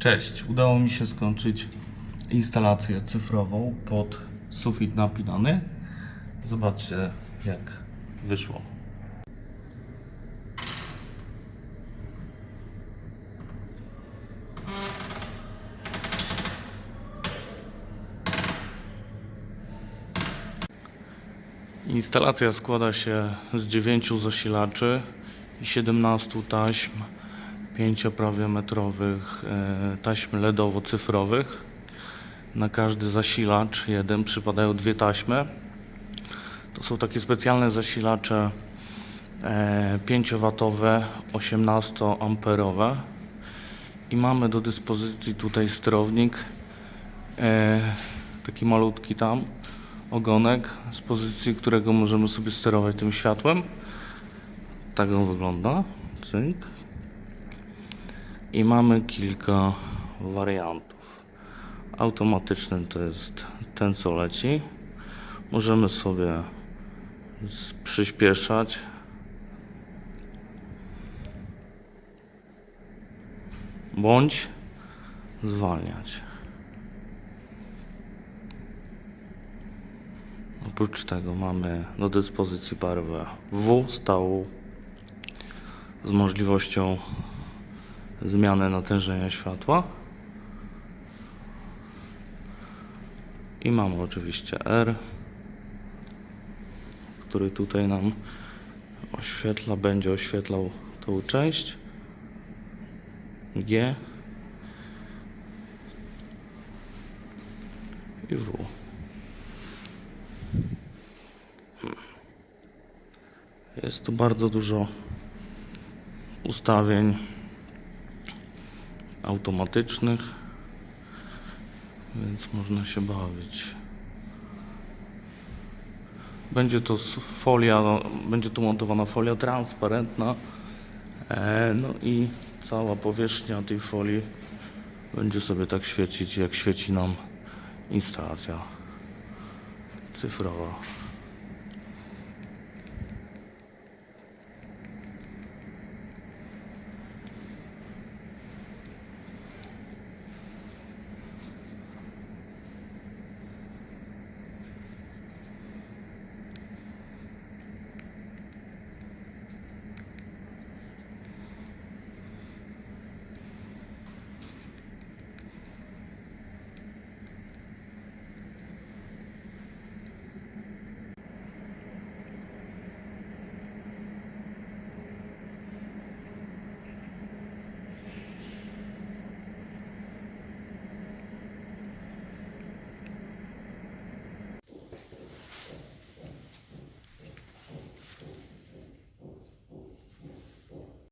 Cześć, udało mi się skończyć instalację cyfrową pod sufit napinany. Zobaczcie jak wyszło. Instalacja składa się z 9 zasilaczy i 17 taśm 5 prawie metrowych e, taśm LEDowo-cyfrowych. Na każdy zasilacz jeden przypadają dwie taśmy. To są takie specjalne zasilacze e, 5W 18 amperowe i mamy do dyspozycji tutaj sterownik e, taki malutki tam ogonek z pozycji którego możemy sobie sterować tym światłem tak on wygląda Cyk. I mamy kilka wariantów. Automatyczny to jest ten co leci. Możemy sobie przyspieszać. Bądź zwalniać. Oprócz tego mamy do dyspozycji barwę W stałą z możliwością zmiany natężenia światła. I mamy oczywiście R, który tutaj nam oświetla, będzie oświetlał tą część. G i W. Jest tu bardzo dużo ustawień automatycznych, więc można się bawić. Będzie to folia, będzie tu montowana folia transparentna, e, no i cała powierzchnia tej folii będzie sobie tak świecić, jak świeci nam instalacja cyfrowa.